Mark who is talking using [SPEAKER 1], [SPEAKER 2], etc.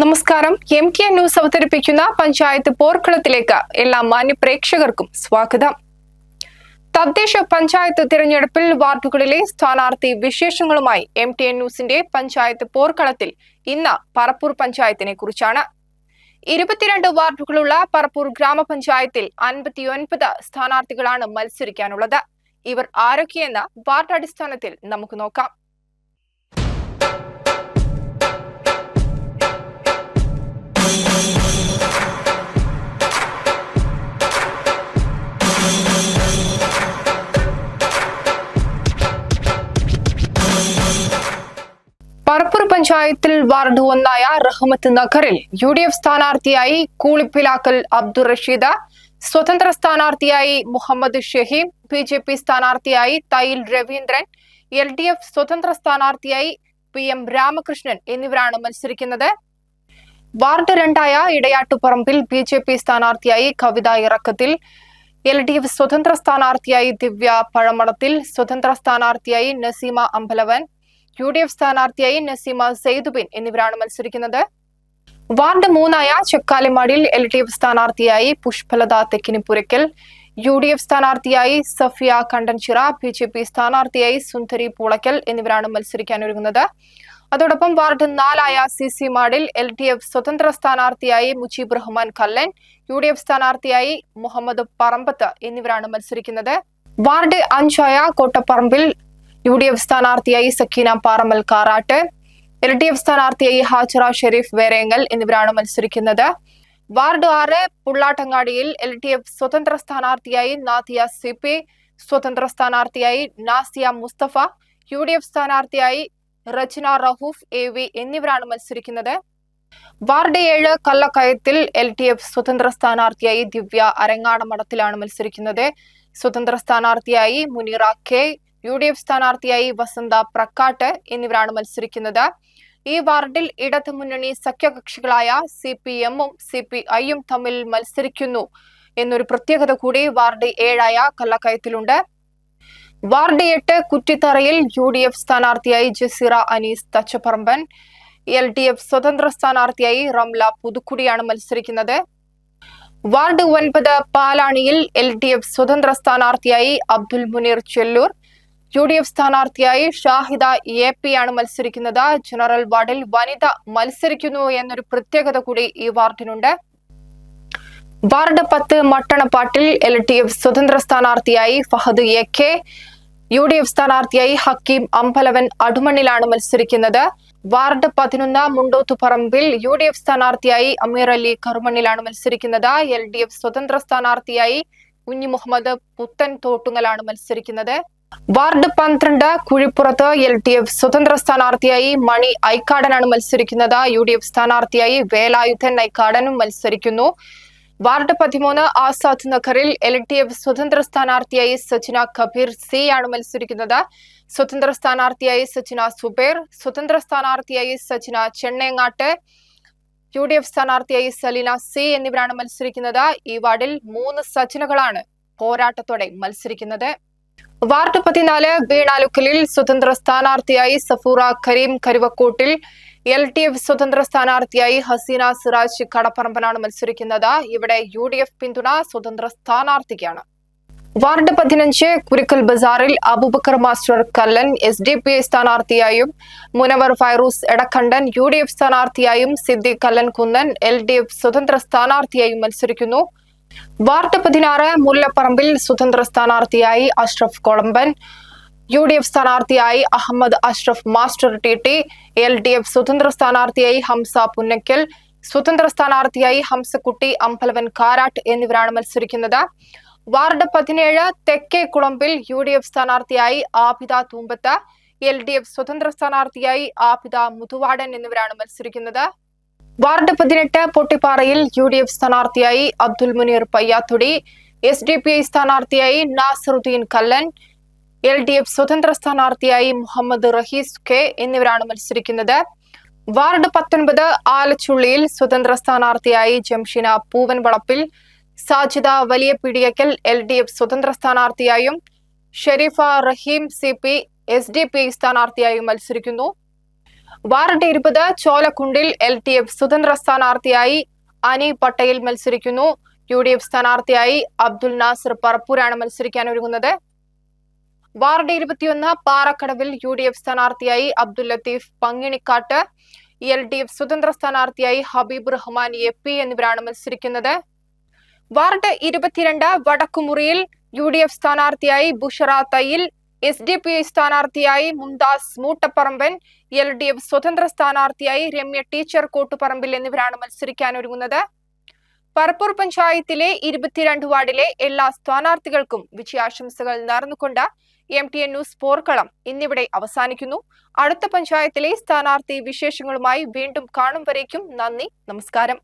[SPEAKER 1] നമസ്കാരം. M K news അവതരിപ്പിക്കുന്ന പഞ്ചായത്ത് പോർക്കളത്തിലേക്ക് എല്ലാ മാന്യ പ്രേക്ഷകർക്കും സ്വാഗതം. തദ്ദേശ പഞ്ചായത്ത് തിരഞ്ഞെടുപ്പിൽ വാർഡുകളിലെ സ്ഥാനാർത്ഥി വിശേഷങ്ങളുമായി എം ടി എൻ ന്യൂസിന്റെ പഞ്ചായത്ത് പോർക്കളത്തിൽ ഇന്ന് പറപ്പൂർ പഞ്ചായത്തിനെ കുറിച്ചാണ്. ഇരുപത്തിരണ്ട് വാർഡുകളുള്ള പറപ്പൂർ ഗ്രാമപഞ്ചായത്തിൽ അൻപത്തിയൊൻപത് സ്ഥാനാർത്ഥികളാണ് മത്സരിക്കാനുള്ളത്. ഇവർ ആരൊക്കെയെന്ന് വാർഡ് അടിസ്ഥാനത്തിൽ നമുക്ക് നോക്കാം. പഞ്ചായത്തിൽ വാർഡ് ഒന്നായ റഹ്മത്ത് നഗറിൽ യു ഡി എഫ് സ്ഥാനാർത്ഥിയായി കൂളിപ്പിലാക്കൽ അബ്ദുൾ റഷീദ് സ്വതന്ത്ര സ്ഥാനാർത്ഥിയായി Muhammad Shaheem B J P സ്ഥാനാർത്ഥിയായി Thail Raveendran L D F സ്വതന്ത്ര സ്ഥാനാർത്ഥിയായി പി എം രാമകൃഷ്ണൻ എന്നിവരാണ് മത്സരിക്കുന്നത്. വാർഡ് രണ്ടായ ഇടയാട്ടുപറമ്പിൽ ബി ജെ പി സ്ഥാനാർത്ഥിയായി കവിത ഇറക്കത്തിൽ എൽ ഡി എഫ് സ്വതന്ത്ര സ്ഥാനാർത്ഥിയായി ദിവ്യ പഴമടത്തിൽ സ്വതന്ത്ര സ്ഥാനാർത്ഥിയായി Naseema Ambalavan U D F സ്ഥാനാർത്ഥിയായി നസീമ സെയ്ദുബിൻ എന്നിവരാണ് മത്സരിക്കുന്നത്. വാർഡ് മൂന്നായ ചെക്കാലിമാടിയിൽ എൽ ഡി എഫ് സ്ഥാനാർത്ഥിയായി Pushpalatha Thekkinipurakkal. U D F സ്ഥാനാർത്ഥിയായി Safiya Kandanchira B J P സ്ഥാനാർത്ഥിയായി സുന്ദരി പൂളയ്ക്കൽ എന്നിവരാണ് മത്സരിക്കാനൊരുങ്ങുന്നത് അതോടൊപ്പം വാർഡ് നാലായ സി സി മാഡിൽ എൽ ഡി എഫ് സ്വതന്ത്ര സ്ഥാനാർത്ഥിയായി Mujeeb Rahman Kallan U D F സ്ഥാനാർത്ഥിയായി മുഹമ്മദ് പറമ്പത്ത് എന്നിവരാണ് മത്സരിക്കുന്നത്. വാർഡ് അഞ്ചായ കോട്ടപ്പറമ്പിൽ യു ഡി എഫ് സ്ഥാനാർത്ഥിയായി Sakeena Paramal Karatt L D F സ്ഥാനാർത്ഥിയായി ഹാജറ ഷെരീഫ് വേരേങ്ങൽ എന്നിവരാണ് മത്സരിക്കുന്നത്. വാർഡ് ആറ് പുള്ളാട്ടങ്ങാടിയിൽ എൽ ഡി എഫ് സ്വതന്ത്ര സ്ഥാനാർത്ഥിയായി നാദിയ സി പി സ്വതന്ത്ര സ്ഥാനാർത്ഥിയായി Nasiya Musthafa U D F സ്ഥാനാർത്ഥിയായി റജ്ന റഹൂഫ് എ വി എന്നിവരാണ് മത്സരിക്കുന്നത്. വാർഡ് ഏഴ് കല്ലക്കയത്തിൽ എൽ ഡി എഫ് സ്വതന്ത്ര സ്ഥാനാർത്ഥിയായി ദിവ്യ അരങ്ങാടമഠത്തിലാണ് മത്സരിക്കുന്നത്. സ്വതന്ത്ര സ്ഥാനാർത്ഥിയായി Muneera K U D F സ്ഥാനാർത്ഥിയായി വസന്ത പ്രക്കാട്ട് എന്നിവരാണ് മത്സരിക്കുന്നത്. ഈ വാർഡിൽ ഇടത് മുന്നണി സഖ്യകക്ഷികളായ സി പി എമ്മും സി പി ഐയും തമ്മിൽ മത്സരിക്കുന്നു എന്നൊരു പ്രത്യേകത കൂടി വാർഡ് ഏഴായ കല്ലക്കയത്തിലുണ്ട് വാർഡ് എട്ട് കുറ്റിത്തറയിൽ യു ഡി എഫ് സ്ഥാനാർത്ഥിയായി Jaseera Anees Thachaparamban L D F സ്വതന്ത്ര സ്ഥാനാർത്ഥിയായി റംല പുതുക്കുടിയാണ് മത്സരിക്കുന്നത്. വാർഡ് ഒൻപത് പാലാണിയിൽ എൽ ഡി എഫ് സ്വതന്ത്ര സ്ഥാനാർത്ഥിയായി Abdul Muneer Chelloor U D F സ്ഥാനാർത്ഥിയായി ഷാഹിദ എ പി ആണ് മത്സരിക്കുന്നത്. ജനറൽ വാർഡിൽ വനിത മത്സരിക്കുന്നു എന്നൊരു പ്രത്യേകത കൂടി ഈ വാർഡിനുണ്ട്. വാർഡ് പത്ത് മട്ടണപ്പാട്ടിൽ എൽ ഡി എഫ് സ്വതന്ത്ര സ്ഥാനാർത്ഥിയായി Fahad A K U D F സ്ഥാനാർത്ഥിയായി ഹക്കീം അമ്പലവൻ അടുമണ്ണിലാണ് മത്സരിക്കുന്നത്. വാർഡ് പതിനൊന്ന് മുണ്ടോത്തുപറമ്പിൽ യു ഡി എഫ് സ്ഥാനാർത്ഥിയായി അമീർ അലി കറുമണ്ണിലാണ് മത്സരിക്കുന്നത്. എൽ ഡി എഫ് സ്വതന്ത്ര സ്ഥാനാർത്ഥിയായി കുഞ്ഞി മുഹമ്മദ് പുത്തൻ തോട്ടുങ്ങലാണ് മത്സരിക്കുന്നത്. വാർഡ് പന്ത്രണ്ട് കുഴിപ്പുറത്ത് എൽ ഡി എഫ് സ്വതന്ത്ര സ്ഥാനാർത്ഥിയായി മണി ഐക്കാടനാണ് മത്സരിക്കുന്നത്. യു ഡി എഫ് സ്ഥാനാർത്ഥിയായി വേലായുധൻ ഐക്കാടനും മത്സരിക്കുന്നു. വാർഡ് പതിമൂന്ന് ആസാദ് നഗറിൽ എൽ ഡി എഫ് സ്വതന്ത്ര സ്ഥാനാർത്ഥിയായി സച്ചിന കബീർ സി ആണ് മത്സരിക്കുന്നത്. സ്വതന്ത്ര സ്ഥാനാർത്ഥിയായി സച്ചിന സുബേർ സ്വതന്ത്ര സ്ഥാനാർത്ഥിയായി Sachina Chenneangatt U D F സ്ഥാനാർത്ഥിയായി സലീന സി എന്നിവരാണ് മത്സരിക്കുന്നത്. ഈ വാർഡിൽ മൂന്ന് സച്ചിനകളാണ് പോരാട്ടത്തോടെ മത്സരിക്കുന്നത്. വാർഡ് പതിനാല് വീണാലുക്കലിൽ സ്വതന്ത്ര സ്ഥാനാർത്ഥിയായി Safoora Kareem Karuvakkottil L D F സ്വതന്ത്ര സ്ഥാനാർത്ഥിയായി ഹസീന സിറാജ് കടപ്പറമ്പനാണ് മത്സരിക്കുന്നത്. ഇവിടെ യു ഡി എഫ് പിന്തുണ സ്വതന്ത്ര സ്ഥാനാർത്ഥിക്കാണ്. വാർഡ് പതിനഞ്ച് കുരുക്കൽ ബസാറിൽ Aboobacker master Kallan S D P I സ്ഥാനാർത്ഥിയായും Munavar Fairooz Edakkandan U D F സ്ഥാനാർത്ഥിയായും Siddique Kallan Kunnan L D F സ്വതന്ത്ര സ്ഥാനാർത്ഥിയായും മത്സരിക്കുന്നു. വാർഡ് പതിനാറ് മുല്ലപ്പറമ്പിൽ സ്വതന്ത്ര സ്ഥാനാർത്ഥിയായി Ashraf Kolamban U D F സ്ഥാനാർത്ഥിയായി Ahammed Ashraf master T T. L D F സ്വതന്ത്ര സ്ഥാനാർത്ഥിയായി ഹംസ പുന്നക്കൽ സ്വതന്ത്ര സ്ഥാനാർത്ഥിയായി ഹംസക്കുട്ടി അമ്പലവൻ കാരാട്ട് എന്നിവരാണ് മത്സരിക്കുന്നത്. വാർഡ് പതിനേഴ് തെക്കേ കുളമ്പിൽ യു ഡി എഫ് സ്ഥാനാർത്ഥിയായി Abida Thoombath. L D F സ്വതന്ത്ര സ്ഥാനാർത്ഥിയായി ആബിദ മുതുവാടൻ എന്നിവരാണ് മത്സരിക്കുന്നത്. വാർഡ് പതിനെട്ട് പൊട്ടിപ്പാറയിൽ യു ഡി എഫ് സ്ഥാനാർത്ഥിയായി Abdul Muneer Payyathudi S D P I സ്ഥാനാർത്ഥിയായി Nasaruddin Kallan L D F സ്വതന്ത്ര സ്ഥാനാർത്ഥിയായി മുഹമ്മദ് റഹീസ് കെ എന്നിവരാണ് മത്സരിക്കുന്നത്. വാർഡ് പത്തൊൻപത് ആലച്ചുള്ളിയിൽ സ്വതന്ത്ര സ്ഥാനാർത്ഥിയായി ജംഷിന പൂവൻ വളപ്പിൽ സാജിദ വലിയ പിടിയക്കൽ എൽ ഡി എഫ് സ്വതന്ത്ര സ്ഥാനാർത്ഥിയായും Shareefa Raheem C P S D P സ്ഥാനാർത്ഥിയായും മത്സരിക്കുന്നു. വാർഡ് ഇരുപത് ചോലക്കുണ്ടിൽ എൽ ഡി എഫ് സ്വതന്ത്ര സ്ഥാനാർത്ഥിയായി അനി പട്ടേൽ മത്സരിക്കുന്നു. യു ഡി എഫ് സ്ഥാനാർത്ഥിയായി അബ്ദുൽ നാസർ പറപ്പൂരാണ് മത്സരിക്കാൻ ഒരുങ്ങുന്നത്. വാർഡ് ഇരുപത്തിയൊന്ന് പാറക്കടവിൽ യു ഡി എഫ് സ്ഥാനാർത്ഥിയായി Abdul Latheef Panginikkatt. L D F സ്വതന്ത്ര സ്ഥാനാർത്ഥിയായി ഹബീബ് റഹ്മാൻ എ പി എന്നിവരാണ് മത്സരിക്കുന്നത്. വാർഡ് ഇരുപത്തിരണ്ട് വടക്കുമുറിയിൽ യു ഡി എഫ് സ്ഥാനാർത്ഥിയായി Bushara Thayyil S D P സ്ഥാനാർത്ഥിയായി Mumthas Moottaparamban L D F സ്വതന്ത്ര സ്ഥാനാർത്ഥിയായി രമ്യ ടീച്ചർ കോട്ടുപറമ്പിൽ എന്നിവരാണ് മത്സരിക്കാൻ ഒരുങ്ങുന്നത് പറപ്പൂർ പഞ്ചായത്തിലെ ഇരുപത്തിരണ്ട് വാർഡിലെ എല്ലാ സ്ഥാനാർത്ഥികൾക്കും വിജയാശംസകൾ നേർന്നുകൊണ്ട് എം ടി എൻ ന്യൂസ് പോർക്കളം ഇന്നിവിടെ അവസാനിക്കുന്നു. അടുത്ത പഞ്ചായത്തിലെ സ്ഥാനാർത്ഥി വിശേഷങ്ങളുമായി വീണ്ടും കാണും വരേക്കും നന്ദി നമസ്കാരം.